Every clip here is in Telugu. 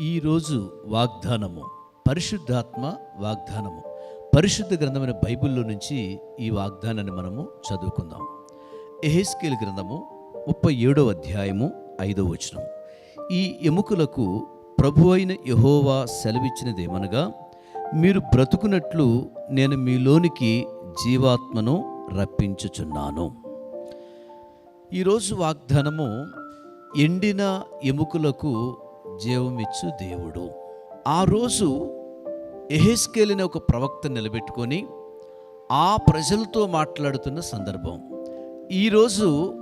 ఈరోజు వాగ్దానము పరిశుద్ధాత్మ వాగ్దానము. పరిశుద్ధ గ్రంథమైన బైబిల్లో నుంచి ఈ వాగ్దానాన్ని మనము చదువుకుందాం. ఎహెస్కేల్ గ్రంథము ముప్పై ఏడో అధ్యాయము ఐదో వచనం. ఈ ఎముకలకు ప్రభు అయిన యహోవా సెలవిచ్చినదేమనగా మీరు బ్రతుకున్నట్లు నేను మీలోనికి జీవాత్మను రప్పించుచున్నాను. ఈరోజు వాగ్దానము ఎండిన ఎముకలకు జీవమిచ్చు దేవుడు. ఆ రోజు ఎహెస్కేలిన ఒక ప్రవక్త నిలబెట్టుకొని ఆ ప్రజలతో మాట్లాడుతున్న సందర్భం. ఈరోజు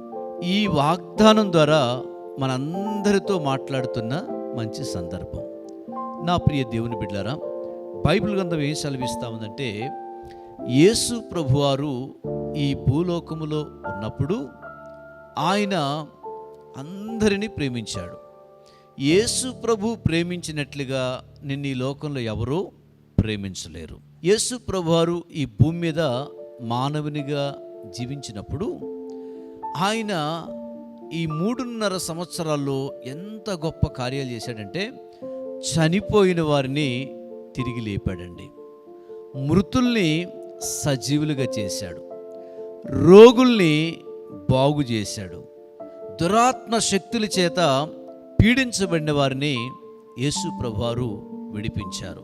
ఈ వాగ్దానం ద్వారా మనందరితో మాట్లాడుతున్న మంచి సందర్భం. నా ప్రియ దేవుని బిడ్డారా బైబిల్ గ్రంథం ఏం సెలవిస్తా ఉందంటే యేసు ప్రభువారు ఈ భూలోకములో ఉన్నప్పుడు ఆయన అందరినీ ప్రేమించాడు. యేసు ప్రభు ప్రేమించినట్లుగా నిన్ను ఈ లోకంలో ఎవరూ ప్రేమించలేరు. యేసు ప్రభువారు ఈ భూమి మీద మానవునిగా జీవించినప్పుడు ఆయన ఈ మూడున్నర సంవత్సరాల్లో ఎంత గొప్ప కార్యాలు చేశాడంటే చనిపోయిన వారిని తిరిగి లేపాడండి. మృతుల్ని సజీవులుగా చేశాడు. రోగుల్ని బాగు చేశాడు. దురాత్మ శక్తుల చేత పీడించబడిన వారిని యేసు ప్రభువారు విడిపించారు.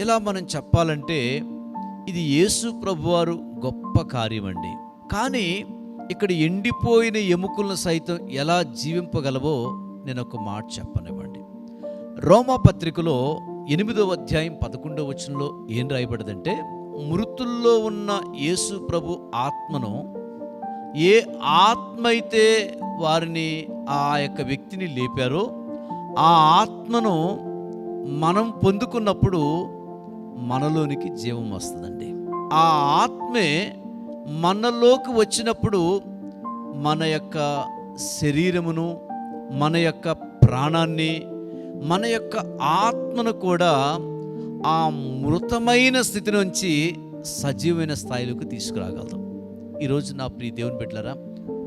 ఇలా మనం చెప్పాలంటే ఇది యేసు ప్రభువారు గొప్ప కార్యం అండి కానీ ఇక్కడ ఎండిపోయిన ఎముకలను సైతం ఎలా జీవింపగలవో నేను ఒక మాట చెప్పనివ్వండి. రోమా పత్రికలో ఎనిమిదవ అధ్యాయం పదకొండవ వచనంలో ఏం రాయబడదంటే మృతుల్లో ఉన్న యేసు ప్రభు ఆత్మను ఏ ఆత్మ అయితే వారిని ఆ యొక్క వ్యక్తిని లేపారో ఆ ఆత్మను మనం పొందుకున్నప్పుడు మనలోనికి జీవం వస్తుందండి. ఆ ఆత్మే మనలోకి వచ్చినప్పుడు మన యొక్క శరీరమును మన యొక్క ప్రాణాన్ని మన యొక్క ఆత్మను కూడా ఆ మృతమైన స్థితి నుంచి సజీవమైన స్థాయిలోకి తీసుకురాగలదు ఈరోజు నా ప్రియ దేవుని బిడ్డలరా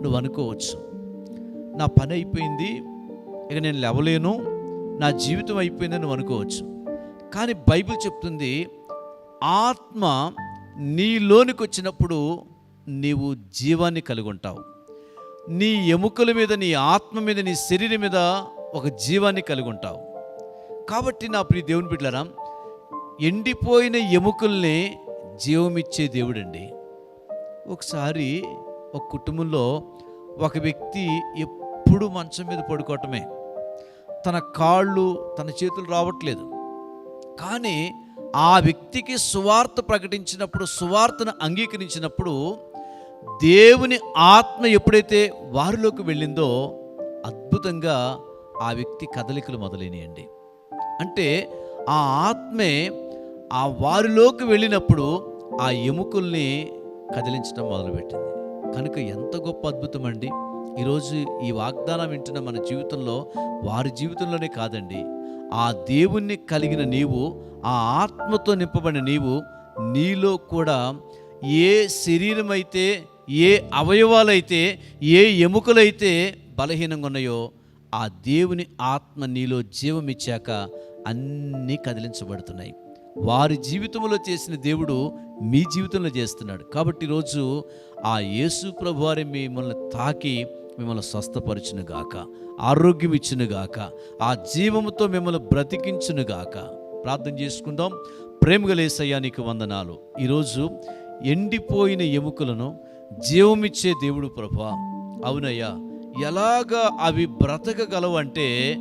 నువ్వు అనుకోవచ్చు నా పని అయిపోయింది ఇక నేను లేవలేను నా జీవితం అయిపోయిందని నువ్వు అనుకోవచ్చు. కానీ బైబిల్ చెప్తుంది ఆత్మ నీలోనికి వచ్చినప్పుడు నీవు జీవాన్ని కలిగి ఉంటావు. నీ ఎముకల మీద నీ ఆత్మ మీద నీ శరీరం మీద ఒక జీవాన్ని కలిగి ఉంటావు. కాబట్టి నా ప్రియ దేవుని బిడ్డలరా ఎండిపోయిన ఎముకల్ని జీవమిచ్చే దేవుడండి. ఒకసారి ఒక కుటుంబంలో ఒక వ్యక్తి ఎప్పుడు మంచం మీద పడుకోవటమే. తన కాళ్ళు తన చేతులు రావట్లేదు. కానీ ఆ వ్యక్తికి సువార్త ప్రకటించినప్పుడు సువార్తను అంగీకరించినప్పుడు దేవుని ఆత్మ ఎప్పుడైతే వారిలోకి వెళ్ళిందో అద్భుతంగా ఆ వ్యక్తి కదలికలు మొదలైనయండి. అంటే ఆ ఆత్మే ఆ వారిలోకి వెళ్ళినప్పుడు ఆ ఎముకల్ని కదిలించడం మొదలుపెట్టింది. కనుక ఎంత గొప్ప అద్భుతం అండి ఈరోజు ఈ వాగ్దానం వింటున్న మన జీవితంలో వారి జీవితంలోనే కాదండి. ఆ దేవుణ్ణి కలిగిన నీవు ఆ ఆత్మతో నింపబడిన నీవు నీలో కూడా ఏ శరీరం అయితే ఏ అవయవాలైతే ఏ ఎముకలైతే బలహీనంగా ఉన్నాయో ఆ దేవుని ఆత్మ నీలో జీవమిచ్చాక అన్నీ కదిలించబడుతున్నాయి. వారి జీవితంలో చేసిన దేవుడు మీ జీవితంలో చేస్తున్నాడు. కాబట్టి ఈరోజు ఆ యేసు ప్రభువారి మిమ్మల్ని తాకి మిమ్మల్ని స్వస్థపరచును గాక. ఆరోగ్యం ఇచ్చును గాక. ఆ జీవముతో మిమ్మల్ని బ్రతికించును గాక. ప్రార్థన చేసుకుందాం. ప్రేమగలేసయ్యా నీకు వందనాలు. ఈరోజు ఎండిపోయిన ఎముకలను జీవమిచ్చే దేవుడు ప్రభా. అవునయ్యా ఎలాగా అవి బ్రతకగలవు అంటే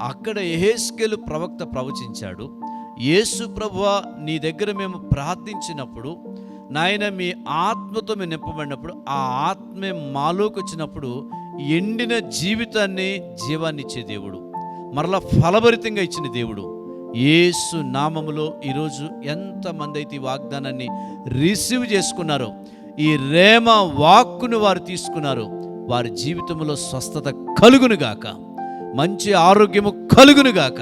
అక్కడ ఎహేస్కెలు ప్రవక్త ప్రవచించాడు. యేసు ప్రభు నీ దగ్గర మేము ప్రార్థించినప్పుడు నాయన మీ ఆత్మతో మేము నింపబడినప్పుడు ఆ ఆత్మే మాలోకి వచ్చినప్పుడు ఎండిన జీవితాన్ని జీవాన్ని ఇచ్చే దేవుడు. మరలా ఫలభరితంగా ఇచ్చిన దేవుడు. ఏసు నామములో ఈరోజు ఎంతమంది అయితే ఈ వాగ్దానాన్ని రిసీవ్ చేసుకున్నారో ఈ రేమ వాక్కును వారు తీసుకున్నారు వారి జీవితంలో స్వస్థత కలుగునుగాక మంచి ఆరోగ్యము కలుగునుగాక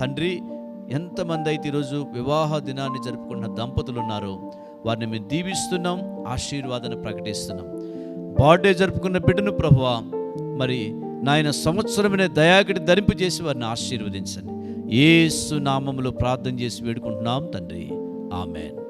తండ్రి ఎంతమంది అయితే ఈరోజు వివాహ దినాన్ని జరుపుకున్న దంపతులు ఉన్నారో వారిని మేము దీవిస్తున్నాం ఆశీర్వాదాన్ని ప్రకటిస్తున్నాం. బర్త్డే జరుపుకున్న బిడ్డను ప్రభువా మరి నాయన సంవత్సరమైన దయాకటి ధరింపు చేసి వారిని ఆశీర్వదించండి. ఏసు నామములో ప్రార్థన చేసి వేడుకుంటున్నాం తండ్రి. ఆమెన్.